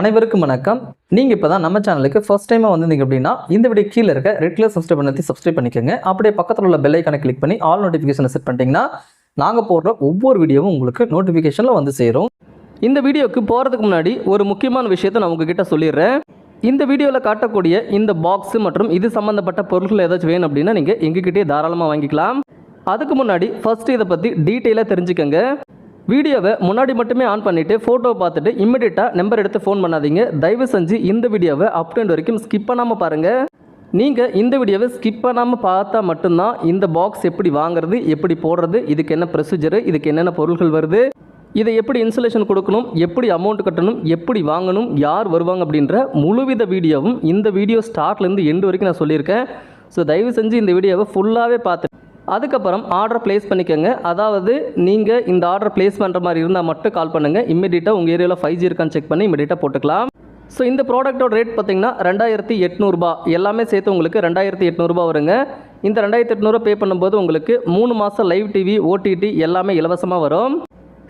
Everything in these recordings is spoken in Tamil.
அனைவருக்கும் வணக்கம். நீங்கள் இப்போ தான் நம்ம சேனலுக்கு ஃபஸ்ட் டைமாக வந்திருந்தீங்க அப்படின்னா இந்த வீடியோ கீழே இருக்க ரெட் கலர் சப்ஸ்கிரைப் பண்ணி சப்ஸ்கிரைப் பண்ணிக்கோங்க. அப்படியே பக்கத்தில் உள்ள பெல் ஐக்கானை கிளிக் பண்ணி ஆல் நோட்டிஃபிகேஷனை செட் பண்ணிட்டீங்கன்னா நாங்கள் போடுற ஒவ்வொரு வீடியோவும் உங்களுக்கு நோட்டிஃபிகேஷனில் வந்து சேரும். இந்த வீடியோக்கு போகிறதுக்கு முன்னாடி ஒரு முக்கியமான விஷயத்தை நான் உங்ககிட்ட சொல்லிடுறேன். இந்த வீடியோவில் காட்டக்கூடிய இந்த பாக்ஸு மற்றும் இது சம்மந்தப்பட்ட பொருட்கள் ஏதாச்சும் வேணும் அப்படின்னா நீங்கள் எங்ககிட்டயே தாராளமாக வாங்கிக்கலாம். அதுக்கு முன்னாடி ஃபஸ்ட்டு இதை பற்றி டீட்டெயிலாக தெரிஞ்சுக்கங்க. வீடியோவை முன்னாடி மட்டுமே ஆன் பண்ணிவிட்டு ஃபோட்டோ பார்த்துட்டு இம்மிடியட்டாக நம்பர் எடுத்து ஃபோன் பண்ணாதீங்க. தயவு செஞ்சு இந்த வீடியோவை அப் வரைக்கும் ஸ்கிப் பண்ணாமல் பாருங்கள் நீங்கள் இந்த வீடியோவை ஸ்கிப் பண்ணாமல் பார்த்தா மட்டும்தான் இந்த பாக்ஸ் எப்படி வாங்குறது எப்படி போடுறது இதுக்கு என்ன ப்ரொசீஜரு இதுக்கு என்னென்ன பொருட்கள் வருது இதை எப்படி இன்சுலேஷன் கொடுக்கணும் எப்படி அமௌண்ட் கட்டணும் எப்படி வாங்கணும் யார் வருவாங்க அப்படின்ற முழுவித வீடியோவும் இந்த வீடியோ ஸ்டார்ட்லேருந்து எண்டு வரைக்கும் நான் சொல்லியிருக்கேன். ஸோ தயவு செஞ்சு இந்த வீடியோவை ஃபுல்லாகவே பார்த்து அதுக்கப்புறம் ஆர்டர் ப்ளேஸ் பண்ணிக்கோங்க. அதாவது நீங்கள் இந்த ஆர்டர் ப்ளேஸ் பண்ணுற மாதிரி இருந்தால் மட்டும் கால் பண்ணுங்கள் இம்மிடியட்டாக உங்கள் ஏரியாவில் ஃபைவ் ஜி இருக்கான்னு செக் பண்ணி இம்மிடியட்டாக போட்டுக்கலாம். ஸோ இந்த ப்ராடக்ட்டோட ரேட் பார்த்திங்கன்னா ரெண்டாயிரத்தி எட்நூறுபா எல்லாமே சேர்த்து உங்களுக்கு ரெண்டாயிரத்தி எட்நூறுபா வருங்க. இந்த ரெண்டாயிரத்தி எட்நூறுபா பே பண்ணும்போது உங்களுக்கு மூணு மாதம் லைவ் டிவி ஓடிடி எல்லாமே இலவசமாக வரும்.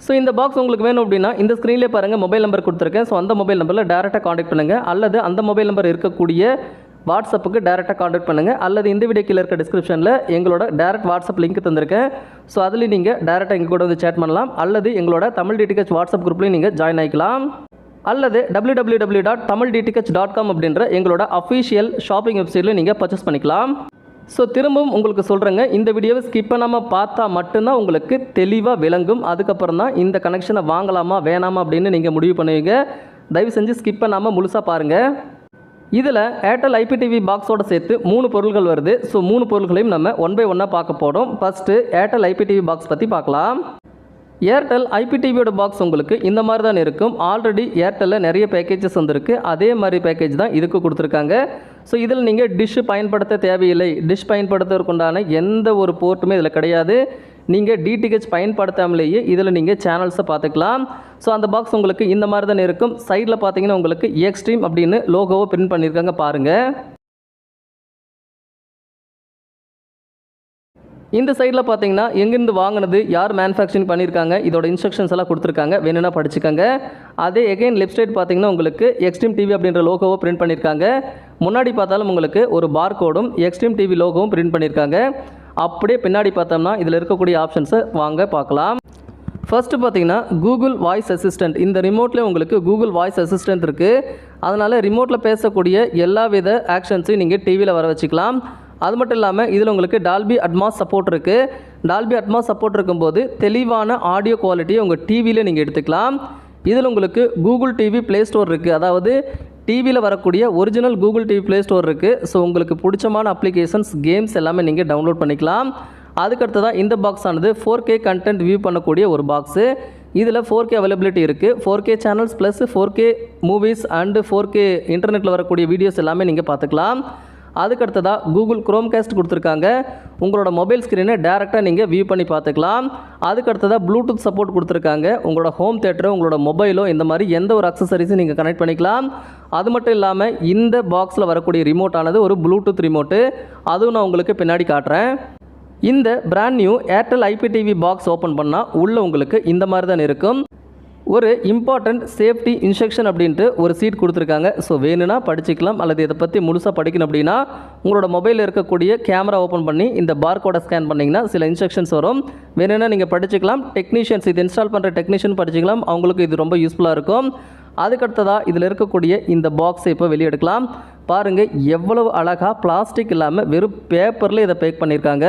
ஸோ இந்த பாக்ஸ் உங்களுக்கு வேணும் அப்படின்னா இந்த ஸ்க்ரீன்லேயே பாருங்கள் மொபைல் நம்பர் கொடுத்துருக்கேன். ஸோ அந்த மொபைல் நம்பரில் டேரெக்டாக காண்டாக்ட் பண்ணுங்கள் அல்லது அந்த மொபைல் நம்பர் இருக்கக்கூடிய வாட்ஸ்அப்புக்கு டேரெக்டாக காண்டாக்ட் பண்ணுங்கள் அல்லது இந்த வீடியோ கீழே இருக்க டிஸ்கிரிப்ஷனில் எங்களோட டேரக்ட் வாட்ஸ்அப் லிங்க் தந்திருக்கேன். ஸோ அதுலேயும் நீங்கள் டேரெக்டாக எங்கள் கூட வந்து சேட் பண்ணலாம். அல்லது எங்களோட தமிழ் டிடிஹெச் வாட்ஸ்அப் குரூப்லையும் நீங்கள் ஜாயின் ஆகிக்கலாம் அல்லது W W W dot Tamil DTH dot com அப்படின்ற எங்களோட அஃபிஷியல் ஷாப்பிங் வெப்சைட்டில் நீங்கள் பர்ச்சேஸ் பண்ணிக்கலாம். ஸோ திரும்பவும் உங்களுக்கு சொல்கிறேங்க இந்த வீடியோவை ஸ்கிப் பண்ணாமல் பார்த்தா மட்டும்தான் உங்களுக்கு தெளிவாக விளங்கும். அதுக்கப்புறம் தான் இந்த கனெக்ஷனை வாங்கலாமா வேணாமா அப்படின்னு நீங்கள் முடிவு பண்ணுவீங்க. தயவு செஞ்சு ஸ்கிப் பண்ணாமல் முழுசாக பாருங்கள் இதில் ஏர்டெல் ஐபிடிவி பாக்ஸோடு சேர்த்து மூணு பொருள்கள் வருது. ஸோ மூணு பொருள்களையும் நம்ம ஒன் பை ஒன்னாக பார்க்க போகிறோம் ஃபஸ்ட்டு ஏர்டெல் ஐபிடிவி பாக்ஸ் பற்றி பார்க்கலாம். ஏர்டெல் ஐபிடிவியோட பாக்ஸ் உங்களுக்கு இந்த மாதிரி தான் இருக்கும். ஆல்ரெடி ஏர்டெல்லில் நிறைய பேக்கேஜஸ் வந்திருக்கு. அதே மாதிரி பேக்கேஜ் தான் இதுக்கு கொடுத்துருக்காங்க. ஸோ இதில் நீங்கள் டிஷ்ஷு பயன்படுத்த தேவையில்லை. டிஷ் பயன்படுத்துவதற்குண்டான எந்த ஒரு போர்ட்டுமே இதில் கிடையாது. நீங்கள் டிடிஹெச் பயன்படுத்தாமலேயே இதில் நீங்கள் சேனல்ஸை பார்த்துக்கலாம். ஸோ அந்த பாக்ஸ் உங்களுக்கு இந்த மாதிரி தான் இருக்கும். சைடில் பார்த்தீங்கன்னா உங்களுக்கு எக்ஸ்ட்ரீம் அப்படின்னு லோகோவை பிரிண்ட் பண்ணியிருக்காங்க பாருங்கள் இந்த சைடில் பார்த்தீங்கன்னா எங்கேருந்து வாங்கினது யார் மேனுஃபேக்சரிங் பண்ணியிருக்காங்க இதோட இன்ஸ்ட்ரக்ஷன்ஸ் எல்லாம் கொடுத்துருக்காங்க. வேணும்னா படிச்சுக்கோங்க. அதே எகைன் லெஃப்ட் சைடு பார்த்தீங்கன்னா உங்களுக்கு எக்ஸ்ட்ரீம் டிவி அப்படின்ற லோகோவை பிரிண்ட் பண்ணியிருக்காங்க. முன்னாடி பார்த்தாலும் உங்களுக்கு ஒரு பார் கோடும் எக்ஸ்ட்ரீம் டிவி லோகோவும் பிரிண்ட் பண்ணியிருக்காங்க. அப்படியே பின்னாடி பார்த்தோம்னா இதில் இருக்கக்கூடிய ஆப்ஷன்ஸை வாங்க பார்க்கலாம். ஃபஸ்ட்டு பார்த்தீங்கன்னா கூகுள் வாய்ஸ் அசிஸ்டன்ட் இந்த ரிமோட்டில் உங்களுக்கு கூகுள் வாய்ஸ் அசிஸ்டண்ட் இருக்குது அதனால் ரிமோட்டில் பேசக்கூடிய எல்லா வித ஆக்ஷன்ஸையும் நீங்கள் டிவியில் வர வச்சுக்கலாம். அது மட்டும் இல்லாமல் இதில் உங்களுக்கு டால்பி அட்மாஸ் சப்போர்ட் இருக்குது டால்பி அட்மாஸ் சப்போர்ட் இருக்கும்போது தெளிவான ஆடியோ குவாலிட்டியை உங்கள் டிவியில் நீங்கள் எடுத்துக்கலாம். இதில் உங்களுக்கு கூகுள் டிவி ப்ளே ஸ்டோர் இருக்குது அதாவது டிவியில் வரக்கூடிய original Google TV Play Store இருக்குது ஸோ உங்களுக்கு பிடிச்சமான அப்ளிகேஷன்ஸ் கேம்ஸ் எல்லாமே நீங்கள் டவுன்லோட் பண்ணிக்கலாம். அதுக்கடுத்ததாக இந்த பாக்ஸ் ஆனது ஃபோர் கே கண்டென்ட் வியூ பண்ணக்கூடிய ஒரு பாக்ஸு இதில் ஃபோர் கே அவைலபிலிட்டி இருக்குது four K channels plus four K movies and four K இன்டர்நெட்டில் வரக்கூடிய வீடியோஸ் எல்லாமே நீங்கள் பார்த்துக்கலாம். அதுக்கடுத்ததாக கூகுள் க்ரோம் கேஸ்ட் கொடுத்துருக்காங்க. உங்களோட மொபைல் ஸ்க்ரீனை டேரெக்டாக நீங்கள் வியூ பண்ணி பார்த்துக்கலாம். அதுக்கடுத்ததாக ப்ளூடூத் சப்போர்ட் கொடுத்துருக்காங்க. உங்களோட ஹோம் தேட்டரோ உங்களோட மொபைலோ இந்த மாதிரி எந்த ஒரு அக்சசரிஸும் நீங்கள் கனெக்ட் பண்ணிக்கலாம். அது மட்டும் இல்லாமல் இந்த பாக்ஸில் வரக்கூடிய ரிமோட் ஆனது ஒரு ப்ளூடூத் ரிமோட்டு அதுவும் நான் உங்களுக்கு பின்னாடி காட்டுறேன். இந்த brand new Airtel IPTV box open பண்ணால் உள்ளே உங்களுக்கு இந்த மாதிரி தான் இருக்கும். ஒரு இம்பார்ட்டண்ட் சேஃப்டி இன்ஸ்ட்ரக்ஷன் அப்படின்ட்டு ஒரு சீட் கொடுத்துருக்காங்க. ஸோ வேணும்னா படிச்சுக்கலாம். அல்லது இதை பற்றி முழுசாக படிக்கணும் அப்படின்னா உங்களோட மொபைலில் இருக்கக்கூடிய கேமரா ஓப்பன் பண்ணி இந்த பார்கோடை ஸ்கேன் பண்ணிங்கன்னா சில இன்ஸ்ட்ரக்ஷன்ஸ் வரும். வேணும்னா நீங்கள் படிச்சுக்கலாம். டெக்னீஷியன்ஸ் இது இன்ஸ்டால் பண்ணுற டெக்னீஷியன் படிச்சுக்கலாம். அவங்களுக்கு இது ரொம்ப யூஸ்ஃபுல்லாக இருக்கும். அதுக்கடுத்ததாக இதில் இருக்கக்கூடிய இந்த பாக்ஸை இப்போ வெளியெடுக்கலாம். பாருங்கள் எவ்வளவு அழகாக பிளாஸ்டிக் இல்லாமல் வெறும் பேப்பரில் இதை பேக் பண்ணியிருக்காங்க.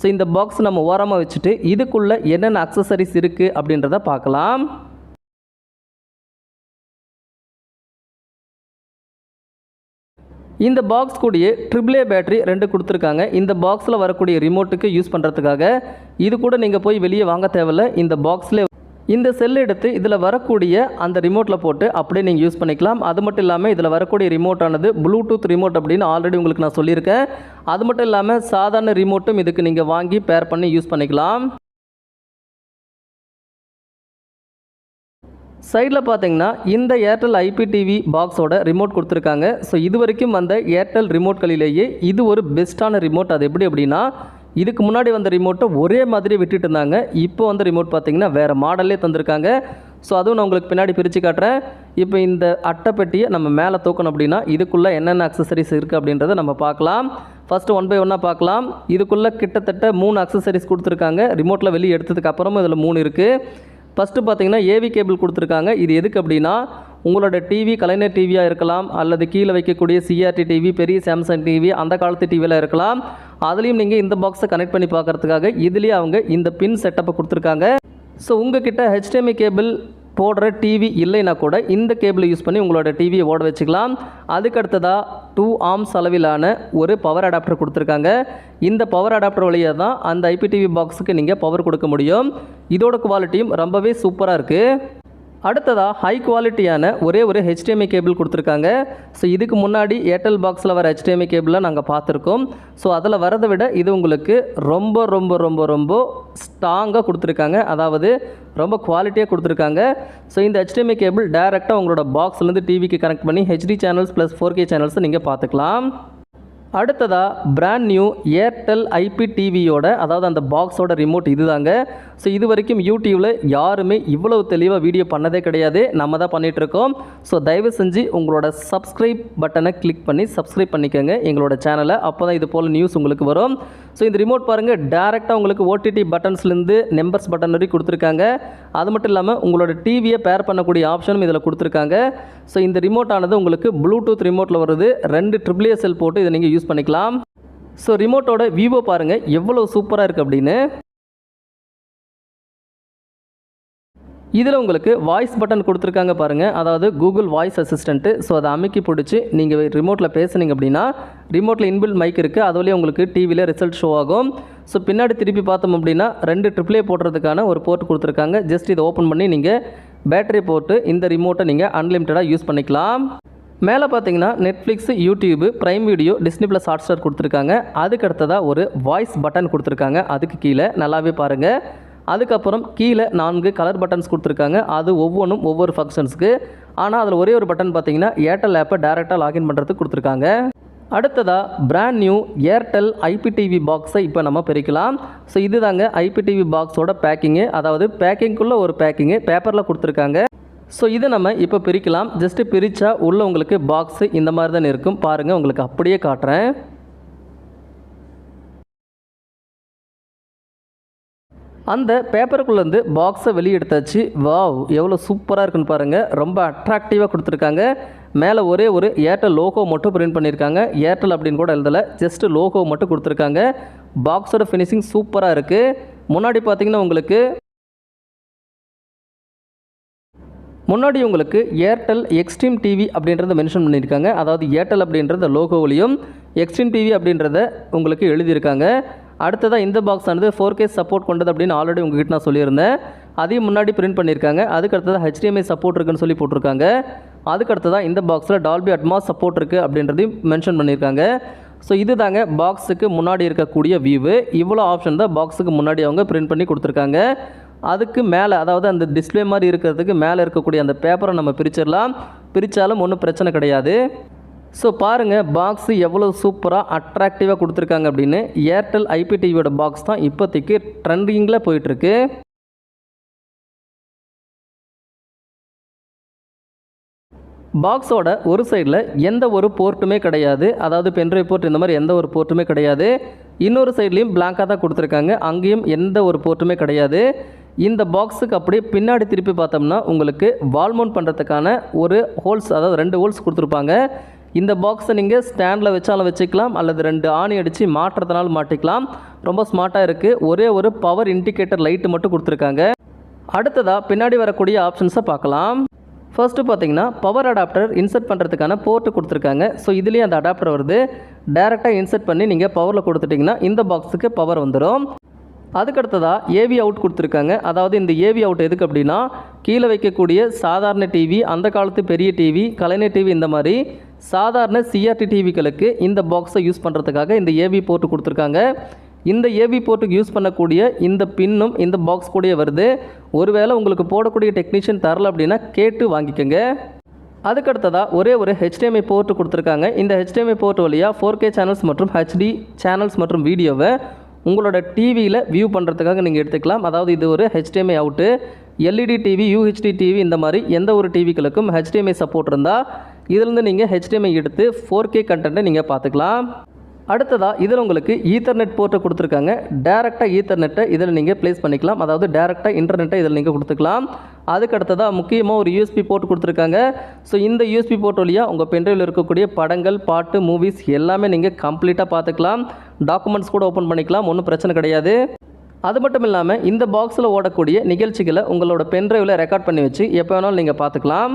ஸோ இந்த பாக்ஸ் நம்ம ஓரமாக வச்சுட்டு இதுக்குள்ளே என்னென்ன அக்சசரிஸ் இருக்குது அப்படின்றத பார்க்கலாம். இந்த பாக்ஸ் கூடிய ட்ரிபிளே பேட்டரி ரெண்டு கொடுத்துருக்காங்க. இந்த பாக்ஸில் வரக்கூடிய ரிமோட்டுக்கு யூஸ் பண்ணுறதுக்காக இது கூட நீங்கள் போய் வெளியே வாங்க தேவையில்ல. இந்த பாக்ஸில் இந்த செல் எடுத்து இதில் வரக்கூடிய அந்த ரிமோட்டில் போட்டு அப்படியே நீங்கள் யூஸ் பண்ணிக்கலாம். அது மட்டும் இல்லாமல் இதில் வரக்கூடிய ரிமோட் ஆனது ப்ளூடூத் ரிமோட் அப்படின்னு ஆல்ரெடி உங்களுக்கு நான் சொல்லியிருக்கேன். அது மட்டும் இல்லாமல் சாதாரண ரிமோட்டும் இதுக்கு நீங்கள் வாங்கி பேர் பண்ணி யூஸ் பண்ணிக்கலாம். சைடில் பார்த்தீங்கன்னா இந்த ஏர்டெல் ஐபிடிவி பாக்ஸோட ரிமோட் கொடுத்துருக்காங்க. ஸோ இது வரைக்கும் வந்த ஏர்டெல் ரிமோட்களிலேயே இது ஒரு பெஸ்ட்டான ரிமோட் அது எப்படி அப்படின்னா இதுக்கு முன்னாடி வந்த ரிமோட்டை ஒரே மாதிரி விட்டுட்டு இருந்தாங்க. இப்போ வந்த ரிமோட் பார்த்திங்கன்னா வேறு மாடல்லே தந்திருக்காங்க. ஸோ அதுவும் நான் உங்களுக்கு பின்னாடி பிரித்து காட்டுறேன். இப்போ இந்த அட்டைப்பெட்டியை நம்ம மேலே தூக்கணும் அப்படின்னா இதுக்குள்ளே என்னென்ன அக்சசரிஸ் இருக்குது அப்படின்றத நம்ம பார்க்கலாம். ஃபஸ்ட்டு ஒன் பை ஒன்னாக பார்க்கலாம். இதுக்குள்ளே கிட்டத்தட்ட மூணு அக்சசரிஸ் கொடுத்துருக்காங்க. ரிமோட்டில் வெளியே எடுத்ததுக்கு அப்புறமும் இதில் மூணு இருக்குது ஃபஸ்ட்டு பார்த்தீங்கன்னா ஏவி கேபிள் கொடுத்துருக்காங்க. இது எதுக்கு அப்படின்னா உங்களோட டிவி கலைஞர் டிவியாக இருக்கலாம் அல்லது கீழே வைக்கக்கூடிய சிஆர்டி டிவி பெரிய சாம்சங் டிவி அந்த காலத்து டிவியில் இருக்கலாம். அதுலேயும் நீங்கள் இந்த பாக்ஸை கனெக்ட் பண்ணி பார்க்குறதுக்காக இதுலேயே அவங்க இந்த பின் செட்டப்பை கொடுத்துருக்காங்க. ஸோ உங்ககிட்ட ஹெச்டிஎம்ஐ கேபிள் போடுற டிவி இல்லைன்னா கூட இந்த கேபிளை யூஸ் பண்ணி உங்களோட டிவியை ஓட வச்சுக்கலாம். அதுக்கு அடுத்ததாக டூ ஆர்ம்ஸ் அளவிலான ஒரு பவர் அடாப்டர் கொடுத்துருக்காங்க. இந்த பவர் அடாப்டர் வழியாக தான் அந்த ஐபிடிவி பாக்ஸுக்கு நீங்கள் பவர் கொடுக்க முடியும். இதோட குவாலிட்டியும் ரொம்பவே சூப்பராக இருக்குது அடுத்ததாக ஹை குவாலிட்டியான ஒரே ஒரு ஹெச்டிஎம்ஐ கேபிள் கொடுத்துருக்காங்க. ஸோ இதுக்கு முன்னாடி ஏர்டெல் பாக்ஸில் வர ஹெச்டிஎம்ஐ கேபிளை நாங்கள் பார்த்துருக்கோம். ஸோ அதில் வரதை விட இது உங்களுக்கு ரொம்ப ரொம்ப ரொம்ப ரொம்ப ஸ்ட்ராங்காக கொடுத்துருக்காங்க. அதாவது ரொம்ப குவாலிட்டியாக கொடுத்துருக்காங்க. ஸோ இந்த ஹெச்டிஎம்ஐ கேபிள் டைரெக்டாக உங்களோட பாக்ஸ்லேருந்து டிவிக்கு கனெக்ட் பண்ணி HD channels plus four K சேனல்ஸை நீங்கள் பார்த்துக்கலாம். அடுத்ததாக பிராண்ட் நியூ ஏர்டெல் ஐபி டிவியோட அதாவது அந்த பாக்ஸோட ரிமோட் இதுதாங்க. ஸோ இது வரைக்கும் யூடியூப்பில் யாருமே இவ்வளவு தெளிவாக வீடியோ பண்ணதே கிடையாது. நம்ம தான் பண்ணிகிட்ருக்கோம் ஸோ தயவு செஞ்சு உங்களோட சப்ஸ்கிரைப் பட்டனை கிளிக் பண்ணி சப்ஸ்கிரைப் பண்ணிக்கோங்க. எங்களோட சேனலை அப்போ தான் இது போல் நியூஸ் உங்களுக்கு வரும். ஸோ இந்த ரிமோட் பாருங்கள் டேரெக்டாக உங்களுக்கு ஓடிடி பட்டன்ஸ்லேருந்து நம்பர்ஸ் பட்டன் வரைக்கும் கொடுத்துருக்காங்க. அது மட்டும் இல்லாமல் உங்களோட டிவியை பேர் பண்ணக்கூடிய ஆப்ஷனும் இதில் கொடுத்துருக்காங்க. ஸோ இந்த ரிமோட் ஆனது உங்களுக்கு ப்ளூடூத் ரிமோட்டில் வருது. ரெண்டு ட்ரிபிள் எஸ்எல் போட்டு இதை நீங்கள் யூஸ் பண்ணிக்கலாம். ஸோ ரிமோட்டோட விவோ பாருங்கள் எவ்வளோ சூப்பராக இருக்குது அப்படின்னு. இதில் உங்களுக்கு வாய்ஸ் பட்டன் கொடுத்துருக்காங்க பாருங்கள் அதாவது கூகுள் வாய்ஸ் அசிஸ்டண்ட்டு ஸோ அதை அமைக்கி பிடிச்சி நீங்கள் ரிமோட்டில் பேசுனீங்க அப்படின்னா ரிமோட்டில் இன்பில் மைக் இருக்குது அதுலேயே உங்களுக்கு டிவியில் ரிசல்ட் ஷோ ஆகும். ஸோ பின்னாடி திருப்பி பார்த்தோம் அப்படின்னா ரெண்டு ட்ரிப்ளே போடுறதுக்கான ஒரு போர்ட் கொடுத்துருக்காங்க. ஜஸ்ட் இதை ஓப்பன் பண்ணி நீங்கள் பேட்டரி போட்டு இந்த ரிமோட்டை நீங்கள் அன்லிமிட்டடாக யூஸ் பண்ணிக்கலாம். மேலே பார்த்தீங்கன்னா Netflix YouTube Prime Video Disney plus Hotstar கொடுத்துருக்காங்க. அதுக்கு அடுத்ததாக ஒரு வாய்ஸ் பட்டன் கொடுத்துருக்காங்க. அதுக்கு கீழே நல்லாவே பாருங்கள் அதுக்கப்புறம் கீழே நான்கு கலர் பட்டன்ஸ் கொடுத்துருக்காங்க. அது ஒவ்வொன்றும் ஒவ்வொரு ஃபங்க்ஷன்ஸ்க்கு ஆனால் அதில் ஒரே ஒரு பட்டன் பார்த்தீங்கன்னா ஏர்டெல் ஆப்பை டேரெக்டாக லாகின் பண்ணுறதுக்கு கொடுத்துருக்காங்க. அடுத்ததாக பிராண்ட் நியூ ஏர்டெல் ஐபிடிவி பாக்ஸை இப்போ நம்ம பிரிக்கலாம். ஸோ இதுதாங்க ஐபிடிவி பாக்ஸோட பேக்கிங்கு அதாவது பேக்கிங்குள்ளே ஒரு பேக்கிங்கு பேப்பரில் கொடுத்துருக்காங்க. ஸோ இதை நம்ம இப்போ பிரிக்கலாம். ஜஸ்ட்டு பிரித்தா உள்ளே உங்களுக்கு பாக்ஸு இந்த மாதிரி தான் இருக்கும். பாருங்கள் உங்களுக்கு அப்படியே காட்டுறேன். அந்த பேப்பருக்குள்ளேருந்து பாக்ஸை வெளியே எடுத்தாச்சு வாவ் எவ்வளோ சூப்பராக இருக்குன்னு பாருங்கள் ரொம்ப அட்ராக்டிவாக கொடுத்துருக்காங்க. மேலே ஒரே ஒரு ஏர்டெல் லோகோ மட்டும் பிரிண்ட் பண்ணியிருக்காங்க ஏர்டெல் அப்படின்னு கூட எழுதலை. ஜஸ்ட் லோகோ மட்டும் கொடுத்துருக்காங்க. பாக்ஸோட ஃபினிஷிங் சூப்பராக இருக்குது முன்னாடி பார்த்தீங்கன்னா உங்களுக்கு முன்னாடி உங்களுக்கு ஏர்டெல் எக்ஸ்ட்ரீம் டிவி அப்படின்றத மென்ஷன் பண்ணியிருக்காங்க. அதாவது ஏர்டெல் அப்படின்றத லோகோவிலையும் எக்ஸ்ட்ரீம் டிவி அப்படின்றத உங்களுக்கு எழுதியிருக்காங்க. அடுத்ததாக இந்த பாக்ஸ் ஆனது ஃபோர் கே சப்போர்ட் கொண்டது அப்படின்னு ஆல்ரெடி உங்ககிட்ட நான் சொல்லியிருந்தேன். அதையும் முன்னாடி பிரிண்ட் பண்ணியிருக்காங்க. அதுக்கு அடுத்ததாக ஹெச்டிஎம்ஐ சப்போர்ட் இருக்குன்னு சொல்லி போட்டிருக்காங்க. அதுக்கு அடுத்ததாக இந்த பாக்ஸில் டால்பி அட்மாஸ் சப்போர்ட் இருக்குது அப்படின்றதையும் மென்ஷன் பண்ணியிருக்காங்க. ஸோ இது தாங்க பாக்ஸுக்கு முன்னாடி இருக்கக்கூடிய வியூவு இவ்வளோ ஆப்ஷன் தான் பாக்ஸுக்கு முன்னாடி அவங்க பிரிண்ட் பண்ணி கொடுத்துருக்காங்க. அதுக்கு மேலே அதாவது அந்த டிஸ்ப்ளே மாதிரி இருக்கிறதுக்கு மேலே இருக்கக்கூடிய அந்த பேப்பரை நம்ம பிரிச்சிடலாம். பிரித்தாலும் ஒன்றும் பிரச்சனை கிடையாது. ஸோ பாருங்கள் பாக்ஸு எவ்வளோ சூப்பராக அட்ராக்டிவாக கொடுத்துருக்காங்க அப்படின்னு ஏர்டெல் ஐபிடிவியோட பாக்ஸ் தான் இப்போதைக்கு ட்ரெண்டிங்கில் போயிட்டுருக்கு. பாக்ஸோட ஒரு சைடில் எந்த ஒரு போர்ட்டுமே கிடையாது. அதாவது பென்ட்ரைவ் போர்ட் இந்த மாதிரி எந்த ஒரு போர்ட்டுமே கிடையாது. இன்னொரு சைட்லேயும் பிளாங்காக தான் கொடுத்துருக்காங்க. அங்கேயும் எந்த ஒரு போர்ட்டுமே கிடையாது. இந்த பாக்ஸுக்கு அப்படியே பின்னாடி திருப்பி பார்த்தோம்னா உங்களுக்கு வால்மவுண்ட் பண்ணுறதுக்கான ஒரு ஹோல்ஸ் அதாவது ரெண்டு ஹோல்ஸ் கொடுத்துருப்பாங்க. இந்த பாக்ஸை நீங்கள் ஸ்டாண்டில் வச்சாலும் வச்சுக்கலாம் அல்லது ரெண்டு ஆணி அடித்து மாட்டுறதுனாலும் மாட்டிக்கலாம் ரொம்ப ஸ்மார்ட்டாக இருக்குது ஒரே ஒரு பவர் இண்டிகேட்டர் லைட்டு மட்டும் கொடுத்துருக்காங்க. அடுத்ததாக பின்னாடி வரக்கூடிய ஆப்ஷன்ஸை பார்க்கலாம். ஃபர்ஸ்ட்டு பார்த்தீங்கன்னா பவர் அடாப்டர் இன்சர்ட் பண்ணுறதுக்கான போர்ட்டு கொடுத்துருக்காங்க. ஸோ இதுலேயும் அந்த அடாப்டர் வருது. டேரெக்டாக இன்சர்ட் பண்ணி நீங்கள் பவரில் கொடுத்துட்டிங்கன்னா இந்த பாக்ஸுக்கு பவர் வந்துடும் அதுக்கடுத்ததாக ஏவி அவுட் கொடுத்துருக்காங்க. அதாவது இந்த ஏவி அவுட் எதுக்கு அப்படின்னா கீழே வைக்கக்கூடிய சாதாரண டிவி அந்த காலத்து பெரிய டிவி கலைஞர் டிவி இந்த மாதிரி சாதாரண சிஆர்டி டிவிகளுக்கு இந்த பாக்ஸை யூஸ் பண்ணுறதுக்காக இந்த ஏவி போர்ட்டு கொடுத்துருக்காங்க. இந்த ஏவி போர்ட்டுக்கு யூஸ் பண்ணக்கூடிய இந்த பின்னும் இந்த பாக்ஸ் கூடயே வருது. ஒருவேளை உங்களுக்கு போடக்கூடிய டெக்னீஷியன் தரல அப்படின்னா கேட்டு வாங்கிக்கோங்க. அதுக்கடுத்ததாக ஒரே ஒரு ஹெச்டிஎம்ஐ போர்ட்டு கொடுத்துருக்காங்க. இந்த ஹெச்டிஎம்ஐ போர்ட் வழியாக ஃபோர் கே சேனல்ஸ் மற்றும் ஹெச்டி சேனல்ஸ் மற்றும் வீடியோவை உங்களோட டிவியில் வியூ பண்ணுறதுக்காக நீங்கள் எடுத்துக்கலாம். அதாவது இது ஒரு HDMI out LED TV UHD TV இந்த மாதிரி எந்த ஒரு டிவிகளுக்கும் ஹெச்டிஎம்ஐ சப்போர்ட் இருந்தால் இதிலிருந்து நீங்கள் ஹெச்டிஎம்ஐ எடுத்து ஃபோர் கே கண்டென்ட்டை நீங்கள் பார்த்துக்கலாம். அடுத்ததாக இதில் உங்களுக்கு ஈத்தர்நெட் போர்ட்டை கொடுத்துருக்காங்க. டேரெக்டாக ஈத்தர்நெட்டை இதில் நீங்கள் ப்ளேஸ் பண்ணிக்கலாம். அதாவது டேரெக்டாக இன்டர்நெட்டை இதில் நீங்கள் கொடுத்துக்கலாம். அதுக்கு அடுத்ததாக முக்கியமாக ஒரு யூஎஸ்பி போர்ட் கொடுத்துருக்காங்க. ஸோ இந்த யூஎஸ்பி போர்ட் வழியாக உங்கள் பென்ட்ரைவில் இருக்கக்கூடிய படங்கள் பாட்டு மூவிஸ் எல்லாமே நீங்கள் கம்ப்ளீட்டாக பார்த்துக்கலாம். டாக்குமெண்ட்ஸ் கூட ஓப்பன் பண்ணிக்கலாம். ஒன்றும் பிரச்சனை கிடையாது. அது மட்டும் இல்லாமல் இந்த பாக்ஸில் ஓடக்கூடிய நிகழ்ச்சிகளை உங்களோட பென்ட்ரைவில் ரெக்கார்ட் பண்ணி வச்சு எப்போ வேணாலும் நீங்கள் பார்த்துக்கலாம்.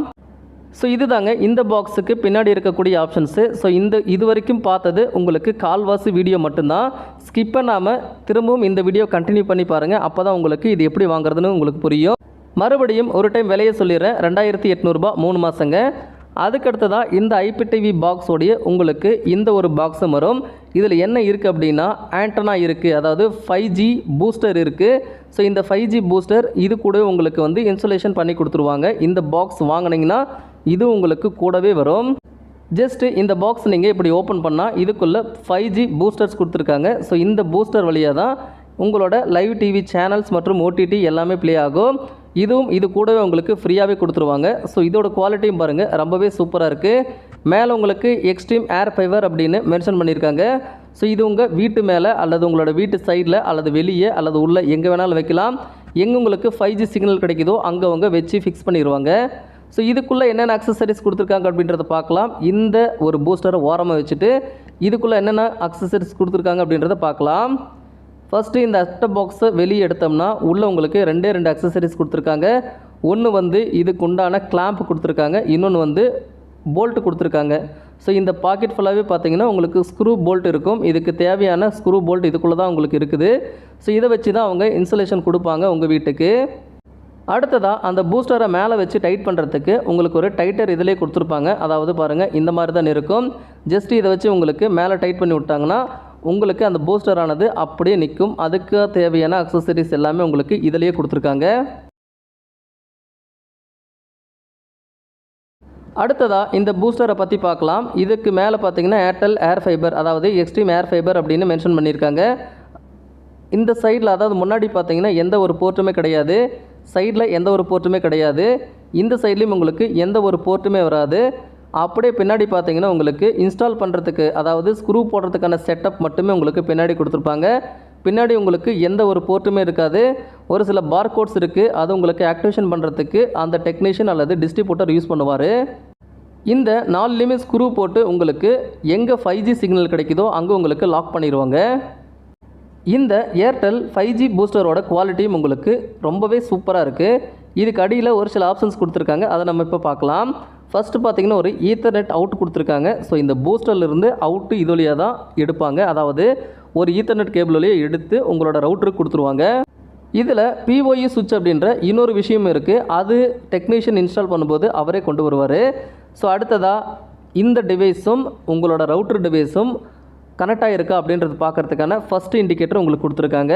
ஸோ இதுதாங்க இந்த பாக்ஸுக்கு பின்னாடி இருக்கக்கூடிய ஆப்ஷன்ஸு ஸோ இந்த இது வரைக்கும் பார்த்தது உங்களுக்கு கால்வாசி வீடியோ மட்டும்தான். ஸ்கிப் பண்ணாமல் திரும்பவும் இந்த வீடியோ கண்டினியூ பண்ணி பாருங்கள் அப்போ தான் உங்களுக்கு இது எப்படி வாங்குறதுன்னு உங்களுக்கு புரியும். மறுபடியும் ஒரு டைம் விலையை சொல்லிடுறேன். ரெண்டாயிரத்தி எட்நூறுபா மூணு மாதங்க அதுக்கடுத்ததாக இந்த ஐபிடிவி பாக்ஸோடைய உங்களுக்கு இந்த ஒரு பாக்ஸும் வரும். இதில் என்ன இருக்குது அப்படின்னா ஆண்டனா இருக்குது அதாவது ஃபைவ் ஜி பூஸ்டர் இருக்குது ஸோ இந்த ஃபைவ் ஜி பூஸ்டர் இது கூட உங்களுக்கு வந்து இன்சுலேஷன் பண்ணி கொடுத்துருவாங்க. இந்த பாக்ஸ் வாங்கினீங்கன்னா இது உங்களுக்கு கூடவே வரும். ஜஸ்ட்டு இந்த பாக்ஸ் நீங்கள் இப்படி ஓப்பன் பண்ணால் இதுக்குள்ளே ஃபைவ் ஜி பூஸ்டர்ஸ் கொடுத்துருக்காங்க. ஸோ இந்த பூஸ்டர் வழியாக தான் உங்களோட லைவ் டிவி சேனல்ஸ் மற்றும் ஓடிடி எல்லாமே ப்ளே ஆகும். இதுவும் இது கூடவே உங்களுக்கு ஃப்ரீயாகவே கொடுத்துருவாங்க. ஸோ இதோட குவாலிட்டியும் பாருங்கள் ரொம்பவே சூப்பராக இருக்குது மேலே உங்களுக்கு எக்ஸ்ட்ரீம் ஏர் ஃபைவர் அப்படின்னு மென்ஷன் பண்ணியிருக்காங்க ஸோ இது உங்கள் வீட்டு மேலே அல்லது உங்களோட வீட்டு சைடில் அல்லது வெளியே அல்லது உள்ளே எங்கே வேணாலும் வைக்கலாம். எங்கே உங்களுக்கு ஃபைவ் ஜி சிக்னல் கிடைக்குதோ அங்கே அவங்க வச்சு ஃபிக்ஸ் பண்ணிடுவாங்க ஸோ இதுக்குள்ளே என்னென்ன அக்சசரிஸ் கொடுத்துருக்காங்க அப்படின்றத பார்க்கலாம். இந்த ஒரு பூஸ்டரை ஓரமாக வச்சுட்டு இதுக்குள்ளே என்னென்ன அக்சசரிஸ் கொடுத்துருக்காங்க அப்படின்றத பார்க்கலாம். ஃபஸ்ட்டு இந்த அட்டை பாக்ஸை வெளியே எடுத்தோம்னா உள்ளே உங்களுக்கு ரெண்டே ரெண்டு அக்சசரிஸ் கொடுத்துருக்காங்க. ஒன்று வந்து இதுக்கு உண்டான கிளாம்ப் கொடுத்துருக்காங்க. இன்னொன்று வந்து போல்ட் கொடுத்துருக்காங்க. ஸோ இந்த பாக்கெட் ஃபுல்லாகவே பார்த்தீங்கன்னா உங்களுக்கு ஸ்க்ரூ போல்ட் இருக்கும். இதுக்கு தேவையான ஸ்க்ரூ போல்ட் இதுக்குள்ளே தான் உங்களுக்கு இருக்குது. ஸோ இதை வச்சு தான் அவங்க இன்சுலேஷன் கொடுப்பாங்க உங்கள் வீட்டுக்கு. அடுத்ததாக அந்த பூஸ்டரை மேலே வச்சு டைட் பண்ணுறதுக்கு உங்களுக்கு ஒரு டைட்டர் இதிலே கொடுத்துருப்பாங்க. அதாவது பாருங்கள் இந்த மாதிரி தான் இருக்கும். ஜஸ்ட் இதை வச்சு உங்களுக்கு மேலே டைட் பண்ணி விட்டாங்கன்னா உங்களுக்கு அந்த பூஸ்டரானது அப்படியே நிற்கும். அதுக்கு தேவையான அக்சசரிஸ் எல்லாமே உங்களுக்கு இதிலேயே கொடுத்துருக்காங்க. அடுத்ததாக இந்த பூஸ்டரை பற்றி பார்க்கலாம். இதுக்கு மேலே பார்த்தீங்கன்னா ஏர்டெல் ஏர் ஃபைபர் அதாவது எக்ஸ்ட்ரீம் ஏர் ஃபைபர் அப்படின்னு மென்ஷன் பண்ணியிருக்காங்க. இந்த சைடில் அதாவது முன்னாடி பார்த்தீங்கன்னா எந்த ஒரு போர்ட்டுமே கிடையாது. சைடில் எந்த ஒரு போர்ட்டுமே கிடையாது. இந்த சைட்லேயும் உங்களுக்கு எந்த ஒரு போர்ட்டுமே வராது. அப்படியே பின்னாடி பார்த்தீங்கன்னா உங்களுக்கு இன்ஸ்டால் பண்ணுறதுக்கு அதாவது ஸ்க்ரூ போடுறதுக்கான செட்டப் மட்டுமே உங்களுக்கு பின்னாடி கொடுத்துருப்பாங்க. பின்னாடி உங்களுக்கு எந்த ஒரு போர்ட்டுமே இருக்காது. ஒரு சில பார்கோட்ஸ் இருக்குது அது உங்களுக்கு ஆக்டிவேஷன் பண்ணுறதுக்கு அந்த டெக்னீஷியன் அல்லது டிஸ்ட்ரிபியூட்டர் யூஸ் பண்ணுவார். இந்த நாலுலேயுமே ஸ்க்ரூ போட்டு உங்களுக்கு எங்கே ஃபைவ் ஜி சிக்னல் கிடைக்குதோ அங்கே உங்களுக்கு லாக் பண்ணிடுவாங்க. இந்த ஏர்டெல் ஃபைவ் ஜி பூஸ்டரோட குவாலிட்டியும் உங்களுக்கு ரொம்பவே சூப்பராக இருக்குது இதுக்கு அடியில் ஒரு சில ஆப்ஷன்ஸ் கொடுத்துருக்காங்க. அதை நம்ம இப்போ பார்க்கலாம். ஃபஸ்ட்டு பார்த்தீங்கன்னா ஒரு ஈத்தர்நெட் அவுட் கொடுத்துருக்காங்க. ஸோ இந்த பூஸ்டர்லேருந்து அவுட்டு இது வழியாக தான் எடுப்பாங்க. அதாவது ஒரு ஈத்தர்நெட் கேபிள் வழியாக எடுத்து உங்களோட ரவுட்டருக்கு கொடுத்துருவாங்க. இதில் பிஓஇ சுவிட்ச் அப்படின்ற இன்னொரு விஷயம் இருக்குது அது டெக்னீஷியன் இன்ஸ்டால் பண்ணும்போது அவரே கொண்டு வருவார். ஸோ அடுத்ததாக இந்த டிவைஸும் உங்களோட ரவுட்டர் டிவைஸும் கனெக்ட் ஆகிருக்கா அப்படின்றது பார்க்கறதுக்கான ஃபஸ்ட்டு இண்டிகேட்டர் உங்களுக்கு கொடுத்துருக்காங்க.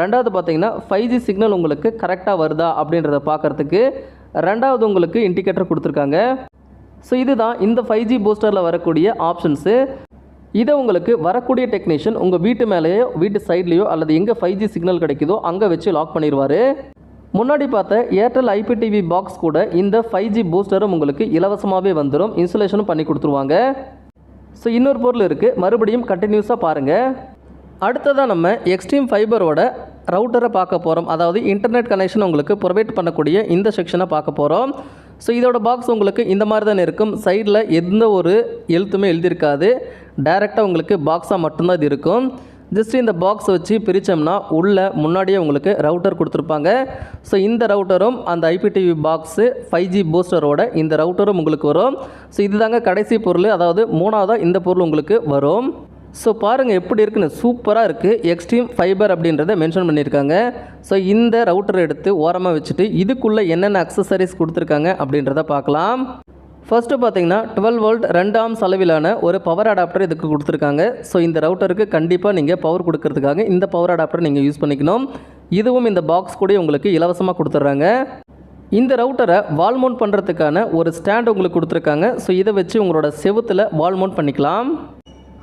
ரெண்டாவது பார்த்தீங்கன்னா ஃபைவ் ஜி சிக்னல் உங்களுக்கு கரெக்டாக வருதா அப்படின்றத பார்க்கறதுக்கு ரெண்டாவது உங்களுக்கு இண்டிகேட்டர் கொடுத்துருக்காங்க. ஸோ இதுதான் இந்த ஃபைவ் ஜி பூஸ்டரில் வரக்கூடிய ஆப்ஷன்ஸு இதை உங்களுக்கு வரக்கூடிய டெக்னீஷியன் உங்கள் வீட்டு மேலேயோ வீட்டு சைட்லேயோ அல்லது எங்கே ஃபைவ் ஜி சிக்னல் கிடைக்குதோ அங்கே வச்சு லாக் பண்ணிடுவார் முன்னாடி பார்த்த ஏர்டெல் ஐபிடிவி பாக்ஸ் கூட இந்த ஃபைவ் ஜி பூஸ்டரும் உங்களுக்கு இலவசமாகவே வந்துடும் இன்சுலேஷனும் பண்ணி கொடுத்துருவாங்க. ஸோ இன்னொரு பொருள் இருக்குது மறுபடியும் கண்டினியூஸாக பாருங்கள் அடுத்ததாக நம்ம எக்ஸ்ட்ரீம் ஃபைபரோட ரவுட்டரை பார்க்க போகிறோம் அதாவது இன்டர்நெட் கனெக்ஷன் உங்களுக்கு ப்ரொவைட் பண்ணக்கூடிய இந்த செக்ஷனை பார்க்க போகிறோம் ஸோ இதோட பாக்ஸ் உங்களுக்கு இந்த மாதிரி தான் இருக்கும். சைடில் எந்த ஒரு எழுத்துமே எழுதியிருக்காது. டைரெக்டாக உங்களுக்கு பாக்ஸாக மட்டும்தான் இது இருக்கும். ஜஸ்ட் இந்த பாக்ஸ் வச்சு பிரித்தோம்னா உள்ளே முன்னாடியே உங்களுக்கு ரவுட்டர் கொடுத்துருப்பாங்க. ஸோ இந்த ரவுட்டரும் அந்த ஐபிடிவி பாக்ஸு ஃபைவ் ஜி பூஸ்டரோட இந்த ரவுட்டரும் உங்களுக்கு வரும். ஸோ இதுதாங்க கடைசி பொருள் அதாவது மூணாவதாக இந்த பொருள் உங்களுக்கு வரும். ஸோ பாருங்கள் எப்படி இருக்குன்னு. சூப்பராக இருக்குது எக்ஸ்ட்ரீம் ஃபைபர் அப்படின்றத மென்ஷன் பண்ணியிருக்காங்க. ஸோ இந்த ரவுட்டர் எடுத்து ஓரமாக வச்சுட்டு இதுக்குள்ளே என்னென்ன அக்சசரிஸ் கொடுத்துருக்காங்க அப்படின்றத பார்க்கலாம். ஃபர்ஸ்ட்டு பார்த்தீங்கன்னா டுவெல் வோல்ட் ரெண்டாம் அளவிலான ஒரு பவர் அடாப்டர் இதுக்கு கொடுத்துருக்காங்க. ஸோ இந்த ரவுட்டருக்கு கண்டிப்பாக நீங்கள் பவர் கொடுக்கறதுக்காக இந்த பவர் அடாப்டர் நீங்கள் யூஸ் பண்ணிக்கணும். இதுவும் இந்த பாக்ஸ் கூட உங்களுக்கு இலவசமாக கொடுத்துட்றாங்க. இந்த ரவுட்டரை வால் மவுண்ட் பண்ணுறதுக்கான ஒரு ஸ்டாண்ட் உங்களுக்கு கொடுத்துருக்காங்க. ஸோ இதை வச்சு உங்களோட செவுத்தில் வால் மவுண்ட் பண்ணிக்கலாம்.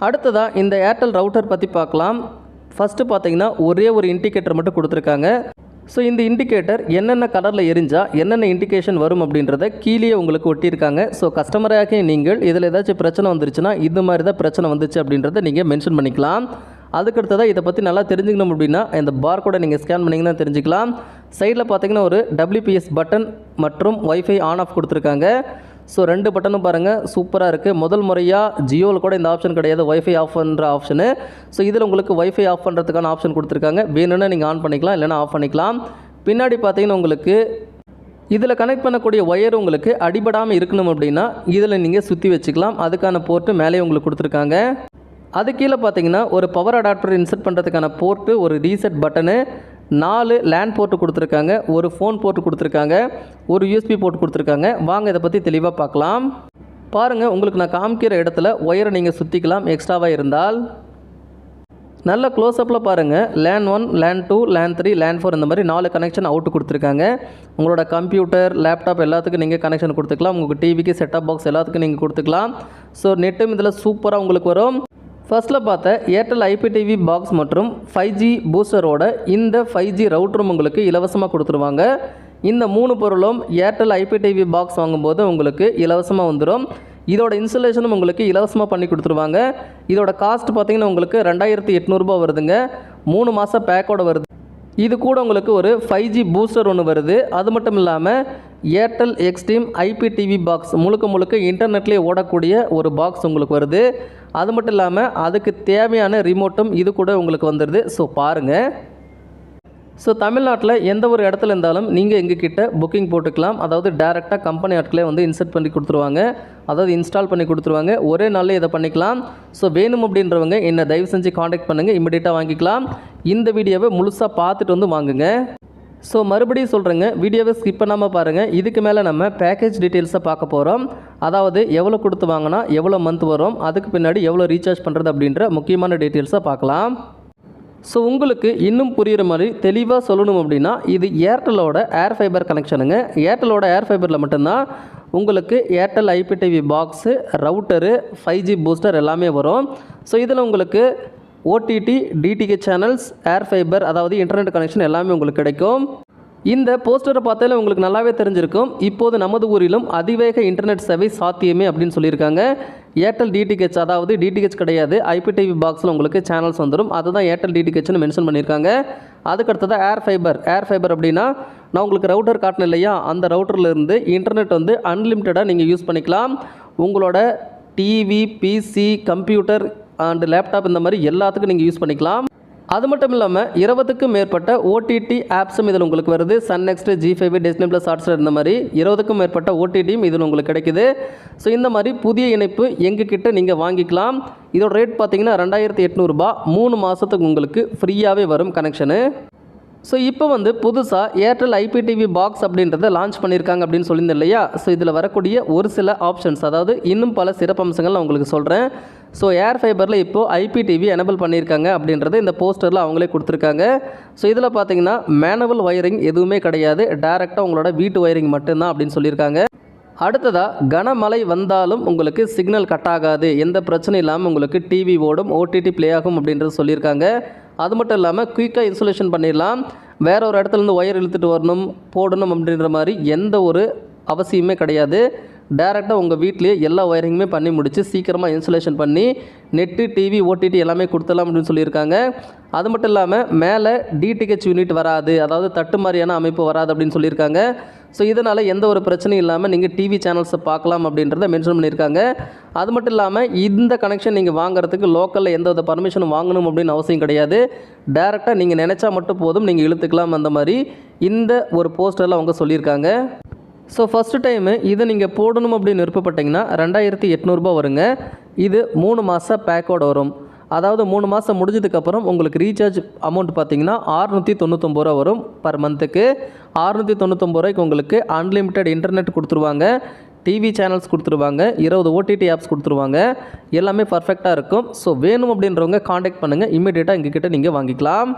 அடுத்ததாக இந்த ஏர்டெல் ரவுட்டர் பற்றி பார்க்கலாம். ஃபஸ்ட்டு பார்த்தீங்கன்னா ஒரே ஒரு இண்டிகேட்டர் மட்டும் கொடுத்துருக்காங்க. ஸோ இந்த இண்டிகேட்டர் என்னென்ன கலரில் எரிஞ்சால் என்னென்ன இண்டிகேஷன் வரும் அப்படின்றத கீழே உங்களுக்கு ஒட்டியிருக்காங்க. ஸோ கஸ்டமராக நீங்கள் இதில் ஏதாச்சும் பிரச்சனை வந்துருச்சுன்னா இந்த மாதிரி தான் பிரச்சனை வந்துச்சு அப்படின்றத நீங்கள் மென்ஷன் பண்ணிக்கலாம். அதுக்கடுத்ததாக இதை பற்றி நல்லா தெரிஞ்சுக்கணும் அப்படின்னா இந்த பார் கோடை நீங்கள் ஸ்கேன் பண்ணிங்கன்னா தெரிஞ்சுக்கலாம். சைடில் பார்த்தீங்கன்னா ஒரு டபிள்யூபிஎஸ் பட்டன் மற்றும் ஒய்ஃபை ஆன் ஆஃப் கொடுத்துருக்காங்க. ஸோ ரெண்டு பட்டனும் பாருங்கள் சூப்பராக இருக்குது முதல் முறையாக ஜியோவில் கூட இந்த ஆப்ஷன் கிடையாது. ஒய்ஃபை ஆஃப் பண்ணுற ஆப்ஷனு ஸோ இதில் உங்களுக்கு வைஃபை ஆஃப் பண்ணுறதுக்கான ஆப்ஷன் கொடுத்துருக்காங்க. வேணும்னா நீங்கள் ஆன் பண்ணிக்கலாம் இல்லைனா ஆஃப் பண்ணிக்கலாம். பின்னாடி பார்த்தீங்கன்னா உங்களுக்கு இதில் கனெக்ட் பண்ணக்கூடிய ஒயர் உங்களுக்கு அடிபடாமல் இருக்கணும் அப்படின்னா இதில் நீங்கள் சுற்றி வச்சுக்கலாம். அதுக்கான போர்ட்டு மேலே உங்களுக்கு கொடுத்துருக்காங்க. அது கீழே பார்த்தீங்கன்னா ஒரு பவர் அடாப்டர் இன்சர்ட் பண்ணுறதுக்கான போர்ட்டு ஒரு ரீசெட் பட்டனு நாலு லேண்ட் போர்ட்டு கொடுத்துருக்காங்க ஒரு ஃபோன் போர்ட்டு கொடுத்துருக்காங்க ஒரு யூஎஸ்பி போர்ட் கொடுத்துருக்காங்க. வாங்க இதை பற்றி தெளிவாக பார்க்கலாம். பாருங்கள் உங்களுக்கு நான் காமிக்கிற இடத்துல ஒயரை நீங்கள் சுற்றிக்கலாம் எக்ஸ்ட்ராவாக இருந்தால். நல்ல க்ளோஸ்அப்பில் பாருங்கள் LAN one LAN two LAN three LAN four இந்த மாதிரி நாலு கனெக்ஷன் அவுட்டு கொடுத்துருக்காங்க. உங்களோட கம்ப்யூட்டர் லேப்டாப் எல்லாத்துக்கும் நீங்கள் கனெக்ஷன் கொடுத்துக்கலாம். உங்களுக்கு டிவிக்கு செட்டப் பாக்ஸ் எல்லாத்துக்கும் நீங்கள் கொடுத்துக்கலாம். ஸோ நெட்டும் இதில் சூப்பராக உங்களுக்கு வரும். ஃபர்ஸ்ட்டில் பார்த்த ஏர்டெல் ஐபிடிவி பாக்ஸ் மற்றும் ஃபைவ் ஜி பூஸ்டரோட இந்த ஃபைவ் ஜி ரவுட்டரும் உங்களுக்கு இலவசமாக கொடுத்துருவாங்க. இந்த மூணு பொருளும் ஏர்டெல் ஐபிடிவி பாக்ஸ் வாங்கும்போது உங்களுக்கு இலவசமாக வந்துடும் இதோட இன்ஸ்டலேஷனும் உங்களுக்கு இலவசமாக பண்ணி கொடுத்துருவாங்க. இதோட காஸ்ட் பார்த்தீங்கன்னா உங்களுக்கு ரெண்டாயிரத்தி எட்நூறுபா வருதுங்க. மூணு மாதம் பேக்கோட வருது. இது கூட உங்களுக்கு ஒரு ஃபைவ் ஜி பூஸ்டர் ஒன்று வருது. அது மட்டும் இல்லாமல் Airtel Xstream IP TV box முழுக்க முழுக்க இன்டர்நெட்லேயே ஓடக்கூடிய ஒரு பாக்ஸ் உங்களுக்கு வருது. அது மட்டும் இல்லாமல் அதுக்கு தேவையான ரிமோட்டும் இது கூட உங்களுக்கு வந்துடுது ஸோ பாருங்கள் ஸோ தமிழ்நாட்டில் எந்த ஒரு இடத்துல இருந்தாலும் நீங்கள் எங்ககிட்ட புக்கிங் போட்டுக்கலாம். அதாவது டேரெக்டாக கம்பெனி ஆட்களே வந்து இன்சர்ட் பண்ணி கொடுத்துருவாங்க. அதாவது இன்ஸ்டால் பண்ணி கொடுத்துருவாங்க. ஒரே நாளில் இதை பண்ணிக்கலாம். ஸோ வேணும் அப்படின்றவங்க என்னை தயவு செஞ்சு காண்டாக்ட் பண்ணுங்கள் இமிடியேட்டாக வாங்கிக்கலாம். இந்த வீடியோவை முழுசாக பார்த்துட்டு வந்து வாங்குங்க. ஸோ மறுபடியும் சொல்கிறேங்க வீடியோவை ஸ்கிப் பண்ணாமல் பாருங்கள் இதுக்கு மேலே நம்ம பேக்கேஜ் டீட்டெயில்ஸை பார்க்க போகிறோம் அதாவது எவ்வளோ கொடுத்து வாங்கினா எவ்வளோ மந்த் வரும் அதுக்கு பின்னாடி எவ்வளோ ரீசார்ஜ் பண்ணுறது அப்படின்ற முக்கியமான டீட்டெயில்ஸை பார்க்கலாம். ஸோ உங்களுக்கு இன்னும் புரிகிற மாதிரி தெளிவாக சொல்லணும் அப்படின்னா இது ஏர்டெலோட ஏர் ஃபைபர் கனெக்ஷனுங்க ஏர்டெலோட ஏர் ஃபைபரில் மட்டும்தான் உங்களுக்கு Airtel IPTV box router five G booster எல்லாமே வரும். ஸோ இதில் உங்களுக்கு OTT DTH channels Air Fiber அதாவது இன்டர்நெட் கனெக்ஷன் எல்லாமே உங்களுக்கு கிடைக்கும். இந்த போஸ்டரை பார்த்தாலே உங்களுக்கு நல்லாவே தெரிஞ்சிருக்கும். இப்போது நமது ஊரிலும் அதிவேக இன்டர்நெட் சேவை சாத்தியமே அப்படின்னு சொல்லியிருக்காங்க. ஏர்டெல் டிடிஹெச் அதாவது டிடிஹெச் கிடையாது. ஐபிடிவி பாக்ஸில் உங்களுக்கு சேனல்ஸ் வந்துடும் அதுதான் ஏர்டெல் டிடிஹெச்னு மென்ஷன் பண்ணியிருக்காங்க. அதுக்கடுத்ததாக ஏர் ஃபைபர் ஏர் ஃபைபர் அப்படின்னா நான் உங்களுக்கு ரவுட்டர் காட்டினேன் இல்லையா? அந்த ரவுட்டர்லேருந்து இன்டர்நெட் வந்து அன்லிமிட்டடாக நீங்கள் யூஸ் பண்ணிக்கலாம். உங்களோட TV PC computer and laptop இந்த மாதிரி எல்லாத்துக்கும் நீங்கள் யூஸ் பண்ணிக்கலாம். அது மட்டும் இல்லாமல் இருபதுக்கும் மேற்பட்ட ஓடிடி ஆப்ஸும் இதில் உங்களுக்கு வருது. Sun NXT Zee five Disney plus Hotstar இந்த மாதிரி இருபதுக்கும் மேற்பட்ட ஓடிடியும் இதில் உங்களுக்கு கிடைக்குது. ஸோ இந்த மாதிரி புதிய இணைப்பு எங்ககிட்ட நீங்கள் வாங்கிக்கலாம். இதோட ரேட் பார்த்தீங்கன்னா ரெண்டாயிரத்தி எட்நூறுபா மூணு மாதத்துக்கு உங்களுக்கு ஃப்ரீயாகவே வரும் கனெக்ஷனு ஸோ இப்போ வந்து புதுசாக ஏர்டெல் ஐபிடிவி பாக்ஸ் அப்படின்றத லான்ச் பண்ணியிருக்காங்க அப்படின்னு சொல்லியிருந்தேன் இல்லையா? ஸோ இதில் வரக்கூடிய ஒரு சில ஆப்ஷன்ஸ் அதாவது இன்னும் பல சிறப்பம்சங்கள் நான் உங்களுக்கு சொல்கிறேன் ஸோ ஏர் ஃபைபரில் இப்போது ஐபிடிவி எனபிள் பண்ணியிருக்காங்க அப்படின்றத இந்த போஸ்டரில் அவங்களே கொடுத்துருக்காங்க. ஸோ இதில் பார்த்தீங்கன்னா மேனுவல் ஒயரிங் எதுவுமே கிடையாது. டேரெக்டாக உங்களோட வீட்டு ஒயரிங் மட்டும்தான் அப்படின்னு சொல்லியிருக்காங்க. அடுத்ததாக கனமழை வந்தாலும் உங்களுக்கு சிக்னல் கட் ஆகாது. எந்த பிரச்சனையும் இல்லாமல் உங்களுக்கு டிவி ஓடும் ஓடிடி ப்ளே ஆகும் அப்படின்றது சொல்லியிருக்காங்க. அது மட்டும் இல்லாமல் குயிக்காக இன்சுலேஷன் பண்ணிடலாம். வேற ஒரு இடத்துல இருந்து ஒயர் இழுத்துட்டு வரணும் போடணும் அப்படின்ற மாதிரி எந்த ஒரு அவசியமே கிடையாது. டேரெக்டாக உங்கள் வீட்லேயே எல்லா ஒயரிங்குமே பண்ணி முடித்து சீக்கிரமாக இன்சுலேஷன் பண்ணி நெட்டு டிவி ஓடிடி எல்லாமே கொடுத்துடலாம் அப்படின்னு சொல்லியிருக்காங்க. அது மட்டும் இல்லாமல் மேலே டிடிஹெச் யூனிட் வராது. அதாவது தட்டு மாதிரியான அமைப்பு வராது அப்படின்னு சொல்லியிருக்காங்க. ஸோ இதனால் எந்த ஒரு பிரச்சனையும் இல்லாமல் நீங்கள் டிவி சேனல்ஸை பார்க்கலாம் அப்படின்றத மென்ஷன் பண்ணியிருக்காங்க. அது மட்டும் இல்லாமல் இந்த கனெக்ஷன் நீங்கள் வாங்குறதுக்கு லோக்கலில் எந்த வித பர்மிஷனும் வாங்கணும் அப்படின்னு அவசியம் கிடையாது. டேரெக்டாக நீங்கள் நினச்சா மட்டும் போதும் நீங்கள் இழுத்துக்கலாம் அந்த மாதிரி இந்த ஒரு போஸ்டரில் அவங்க சொல்லியிருக்காங்க. ஸோ ஃபஸ்ட்டு டைமு இதை நீங்கள் போடணும் அப்படின்னு விருப்பப்பட்டீங்கன்னா ரெண்டாயிரத்தி எட்நூறுபா வருங்க. இது மூணு மாதம் பேக்கோட வரும். அதாவது மூணு மாதம் முடிஞ்சதுக்கப்புறம் உங்களுக்கு ரீசார்ஜ் அமௌண்ட் பார்த்தீங்கன்னா ஆறுநூற்றி தொண்ணூத்தொம்பது ரூபா வரும் பர் மந்த்துக்கு ஆறுநூற்றி தொண்ணூத்தொம்பது ரூபாய்க்கு உங்களுக்கு அன்லிமிட்டெட் இன்டர்நெட் கொடுத்துருவாங்க. டிவி சேனல்ஸ் கொடுத்துருவாங்க. இருபது ஓடிடி ஆப்ஸ் கொடுத்துருவாங்க. எல்லாமே பர்ஃபெக்டாக இருக்கும். ஸோ வேணும் அப்படின்றவங்க காண்டாக்ட் பண்ணுங்கள் இமீடியட்டாக எங்ககிட்ட நீங்கள் வாங்கிக்கலாம்.